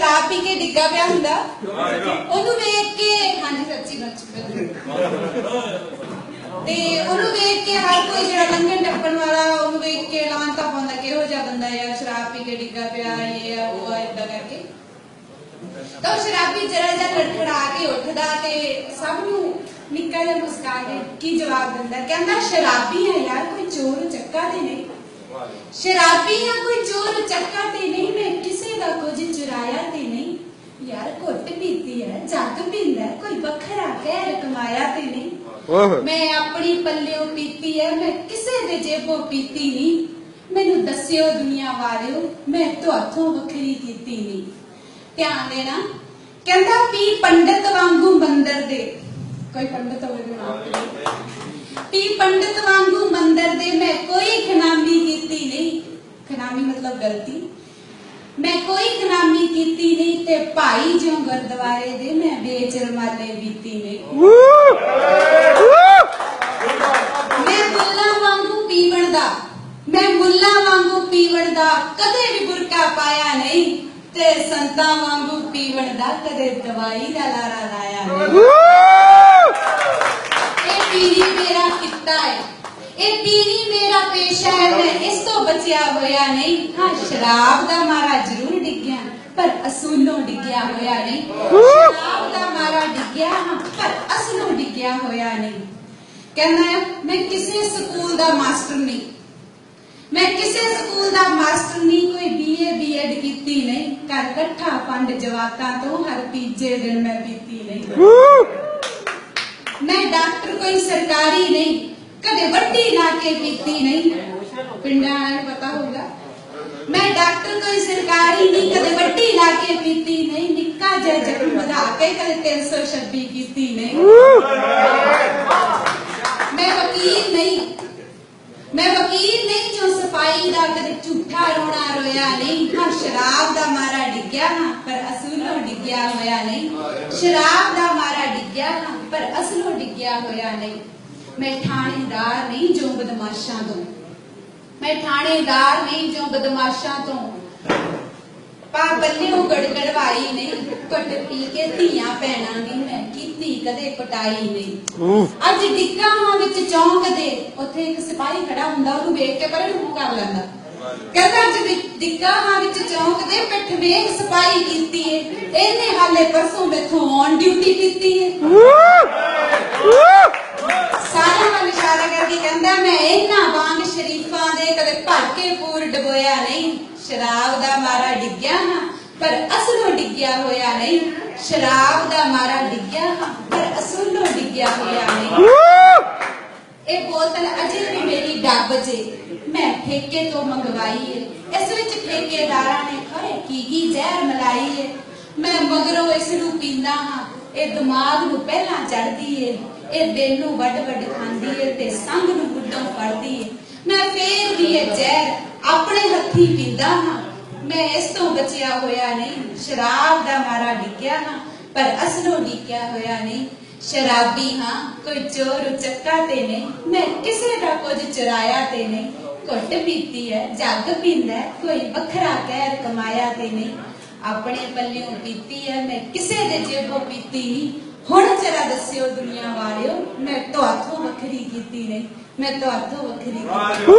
ਸ਼ਰਾਬ ਪੀ ਕੇ ਡਿੱਗਾ ਪਿਆ ਹੁੰਦਾ। ਉਹਨੂੰ ਵੇਖ ਕੇ ਹਾਂਜੀ ਸੱਚੀ ਬੱਚ ਤੇ ਉਹਨੂੰ ਵੇਖ ਕੇ ਹਰ ਕੋਈ ਜਿਹੜਾ ਲੰਘਣ ਟੱਪਣ ਵਾਲਾ ਉਹਨੂੰ ਵੇਖ ਕੇ ਲਾਂਤਾ ਪਾਉਂਦਾ ਕਿਹੋ ਜਿਹਾ ਬੰਦਾ ਯਾਰ ਸ਼ਰਾਬ ਪੀ ਕੇ ਡਿੱਗਾ ਪਿਆ ਇਹ ਆ ਉਹ ਆ ਇਦਾਂ ਕਰਕੇ। ਤਾਂ ਸ਼ਰਾਬੀ ਜਰਾ ਜਿਹਾ ਲੜਖੜਾ ਕੇ ਉੱਠਦਾ ਤੇ ਸਭ ਨੂੰ ਨਿੱਕਾ ਜਿਹਾ ਮੁਸਕਾ ਕੇ ਕੀ ਜਵਾਬ ਦਿੰਦਾ। ਕਹਿੰਦਾ ਸ਼ਰਾਬੀ ਆ ਯਾਰ ਕੋਈ ਚੋਰ ਚੱਕਾ ਤੇ ਨਹੀਂ। ਸ਼ਰਾਬੀ ਆ ਕੋਈ ਚੋਰ ਚੱਕਾ ਤੇ ਨਹੀਂ ਮੈਂ ਕਿਸੇ ਦਾ ਕੁਝ ਚੁਰਾਇਆ ਤੇ ਨਹੀਂ ਯਾਰ ਘੁੱਟ ਪੀਤੀ ਹੈ ਜੱਗ ਪੀਂਦਾ ਹੈ, ਕੋਈ ਵੱਖਰਾ ਕਹਿ ਕਮਾਇਆ ਤੇ ਨਹੀਂ। ਓਹ ਮੈਂ ਆਪਣੀ ਪੱਲਿਓਂ ਪੀਤੀ ਹੈ ਮੈਂ ਕਿਸੇ ਦੇ ਜੇਬੋਂ ਪੀਤੀ ਨਹੀਂ। ਮੈਨੂੰ ਦੱਸਿਓ ਦੁਨੀਆ ਵਾਲਿਓ ਮੈਂ ਤੁਹਾਥੋਂ ਵੱਖਰੀ ਕੀਤੀ ਨਹੀਂ। ਧਿਆਨ ਦੇਣਾ ਕਹਿੰਦਾ ਪੀ ਪੰਡਤ ਵਾਂਗੂ ਮੰਦਰ ਦੇ। ਕੋਈ ਪੰਡਤ ਹੋਵੇ ਤਾਂ ਪੀ ਪੰਡਤ ਵਾਂਗੂ ਮੰਦਰ ਦੇ ਮੈਂ ਕੋਈ ਖਨਾਮੀ ਕੀਤੀ ਨਹੀਂ। ਖਨਾਮੀ ਮਤਲਬ ਗਲਤੀ। ਕੀਤੀ ਨਹੀਂ ਤੇ ਭਾਈ ਜਿਉਂ ਗੁਰਦੁਆਰੇ ਦੇ ਮੈਂ ਵੇਚ ਰਮਾਲੇ ਬੀਤੀ ਨਹੀਂ। ਮੈਂ ਮੁੱਲਾ ਵਾਂਗੂ ਪੀਵਣ ਦਾ ਮੈਂ ਮੁੱਲਾ ਵਾਂਗੂ ਪੀਵਣ ਦਾ ਕਦੇ ਵੀ ਬੁਰਕਾ ਪਾਇਆ ਨਹੀਂ ਤੇ ਸੰਤਾਂ ਵਾਂਗੂ ਪੀਵਣ ਦਾ ਕਦੇ ਦਵਾਈ ਦਾ ਲਾਰਾ ਲਾਇਆ ਨਹੀਂ। ਇਹ ਪੀਰੀ ਮੇਰਾ ਕਿੱਤਾ ਹੈ ਇਹ ਪੀਰੀ ਮੇਰਾ ਪੇਸ਼ਾ ਹੈ ਮੈਂ ਇਸ ਤੋਂ ਬਚਿਆ ਹੋਇਆ ਨਹੀਂ। ਹਾਂ ਸ਼ਰਾਬ ਦਾ ਮਾਰਾ ਅਸੂਲੋਂ ਡਿੱਗਿਆ ਹੋਇਆ ਨਹੀਂ। ਸ਼ਰਾਬ ਦਾ ਮਾਰਾ ਡਿੱਗਿਆ ਹਾਂ ਪਰ ਅਸਲੋਂ ਡਿੱਗਿਆ ਹੋਇਆ ਨਹੀਂ। ਕਹਿੰਦਾ ਮੈਂ ਕਿਸੇ ਸਕੂਲ ਦਾ ਮਾਸਟਰ ਨਹੀਂ। ਮੈਂ ਕਿਸੇ ਸਕੂਲ ਦਾ ਮਾਸਟਰ ਨਹੀਂ ਕੋਈ ਬੀਏ ਬੀਐਡ ਕੀਤੀ ਨਹੀਂ। ਘਰ ਇਕੱਠਾ ਪੰਡ ਜਵਾਕਾਂ ਤੋਂ ਹਰ ਤੀਜੇ ਦਿਨ ਮੈਂ ਪੀਤੀ ਨਹੀਂ। ਮੈਂ ਡਾਕਟਰ ਕੋਈ ਸਰਕਾਰੀ ਨਹੀਂ ਕਦੇ ਵੱਡੀ ਲਾ ਕੇ ਪੀਤੀ ਨਹੀਂ। ਪਿੰਡਾਂ ਵਾਲਿਆਂ ਨੂੰ ਪਤਾ ਹੋਊਗਾ। ਮੈਂ ਡਾਕਟਰ ਕੋਈ ਸਰਕਾਰੀ ਨਹੀਂ, ਕਦੇ ਵੱਡੀ ਲਾ ਕੇ ਪੀਤੀ ਨਹੀਂ, ਨਿੱਕਾ ਜਿਹਾ ਜ਼ਖਮ ਵਧਾ ਕੇ ਕਦੇ 326 ਕੀਤੀ ਨਹੀਂ। ਮੈਂ ਵਕੀਲ ਨਹੀਂ, ਮੈਂ ਵਕੀਲ ਨਹੀਂ ਜੋ ਸਫ਼ਾਈ ਦਾ ਕਦੇ ਝੂਠਾ ਰੋਣਾ ਰੋਇਆ ਨਹੀਂ, ਹਾਂ ਸ਼ਰਾਬ ਦਾ ਮਾਰਾ ਡਿੱਗਿਆ ਹਾਂ, ਪਰ ਅਸੂਲੋਂ ਡਿੱਗਿਆ ਹੋਇਆ ਨਹੀਂ। ਸ਼ਰਾਬ ਦਾ ਮਾਰਾ ਡਿੱਗਿਆ ਹਾਂ, ਪਰ ਅਸਲੋਂ ਡਿੱਗਿਆ ਹੋਇਆ ਨਹੀਂ। ਮੈਂ ਥਾਣੇਦਾਰ ਨਹੀਂ ਜੋ ਬਦਮਾਸ਼ਾਂ ਤੋਂ ਮੈਂ ਥਾਣੇਦਾਰ ਨਹੀਂ ਜੋ ਬਦਮਾਸ਼ਾਂ ਤੋਂ। ਪਾ ਬੱਲਿਓ ਗੜਗੜਵਾਈ ਨਹੀਂ ਕੁੱਟ ਪੀ ਕੇ ਧੀਆਂ ਭੈਣਾਂ ਦੀ ਮੈਂ ਕੀਤੀ ਕਦੇ ਕੁਟਾਈ ਨਹੀਂ। ਅੱਜ ਡਿੱਗਾਂ ਵਿੱਚ ਚੌਂਕ ਦੇ ਉੱਥੇ ਇੱਕ ਸਿਪਾਹੀ ਖੜਾ ਹੁੰਦਾ ਉਹਨੂੰ ਵੇਖ ਕੇ ਪਰੇ ਨੂੰ ਕਰ ਲੈਂਦਾ। ਕਹਿੰਦਾ ਅੱਜ ਵੀ ਡਿੱਗਾਂ ਵਿੱਚ ਚੌਂਕ ਦੇ ਪਿੱਠ ਵੇਖ ਸਿਪਾਹੀ ਕੀਤੀ ਏ ਇਹਨੇ ਹਾਲੇ ਪਰਸੋਂ ਮੈਥੋਂ ਔਨ ਡਿਊਟੀ ਕੀਤੀ ਏ ਸਾਰਿਆਂ ਵੱਲ ਇਸ਼ਾਰਾ ਕਰਕੇ ਕਹਿੰਦਾ ਮੈਂ ਇਹਨਾਂ ਵਾਂਗ ਸ਼ਰੀਫਾਂ ਦੇ ਕਦੇ ਭਰ ਕੇ ਡਬੋਇਆ ਨਹੀਂ ਸ਼ਰਾਬ ਦਾ ਮਾਰਾ ਡਿੱਗਿਆ ਹਾਂ ਪਰ ਅਸਲੋਂ ਡਿੱਗਿਆ ਹੋਇਆ ਨਹੀਂ। ਸ਼ਰਾਬ ਦਾ ਮਾਰਾ ਡਿੱਗਿਆ ਹਾਂ ਪਰ ਅਸਲੋਂ ਡਿੱਗਿਆ ਹੋਇਆ ਨਹੀਂ। ਇਹ ਬੋਤਲ ਅਜੇ ਵੀ ਮੇਰੀ ਡੱਬ 'ਚ ਏ। ਮੈਂ ਠੇਕੇ ਤੋਂ ਮੰਗਵਾਈ ਏ। ਇਸ ਵਿੱਚ ਠੇਕੇਦਾਰਾਂ ਨੇ ਖਰੇ ਕੀ ਕੀ ਜ਼ਹਿਰ ਮਲਾਈ ਏ। ਮੈਂ ਮਗਰੋਂ ਇਸ ਨੂੰ ਪੀਂਦਾ ਹਾਂ। ਇਹ ਦਿਮਾਗ ਨੂੰ ਪਹਿਲਾਂ ਚੜਦੀ ਏ। ਇਹ ਦਿਲ ਨੂੰ ਵੱਡ ਵੱਡ ਖਾਂਦੀ ਏ ਤੇ ਸੰਗ ਨੂੰ ਗੁੱਡੋਂ ਫੜਦੀ ਏ। ਮੈਂ ਫੇਰ ਵੀ ਇਹ ਜ਼ਹਿਰ ਆਪਣੇ ਹੱਥੀ ਪੀਂਦਾ ਹਾਂ। ਮੈਂ ਇਸ ਤੋਂ ਬਚਿਆ ਹੋਇਆ ਨਹੀਂ। ਸ਼ਰਾਬ ਦਾ ਮਾਰਾ ਡਿੱਗਿਆ ਹਾਂ, ਪਰ ਅਸਲੋਂ ਡਿੱਗਿਆ ਹੋਇਆ ਨਹੀਂ। ਸ਼ਰਾਬੀ ਹਾਂ, ਕੋਈ ਚੋਰ ਚੱਕਾ ਤੇ ਨਹੀਂ। ਮੈਂ ਕਿਸੇ ਦਾ ਕੁਝ ਚੁਰਾਇਆ ਤੇ ਨਹੀਂ। ਘੁੱਟ ਪੀਤੀ ਹੈ, ਜੱਗ ਪੀਂਦਾ ਕੋਈ ਵੱਖਰਾ ਕਹਿਰ ਕਮਾਇਆ ਤੇ ਨਹੀਂ। ਆਪਣੇ ਪੱਲਿਓਂ ਪੀਤੀ ਹੈ, ਮੈਂ ਕਿਸੇ ਦੇ ਜੇਬੋਂ ਪੀਤੀ ਨਹੀਂ। ਹੁਣ ਜਰਾ ਦੱਸਿਓ ਦੁਨੀਆ ਵਾਲਿਓ, ਮੈਂ ਤੁਹਾਥੋਂ ਵੱਖਰੀ ਕੀਤੀ ਨਹੀਂ। ਮੈਂ ਤੁਹਾਥੋਂ ਵੱਖਰੀ ਕੀਤੀ।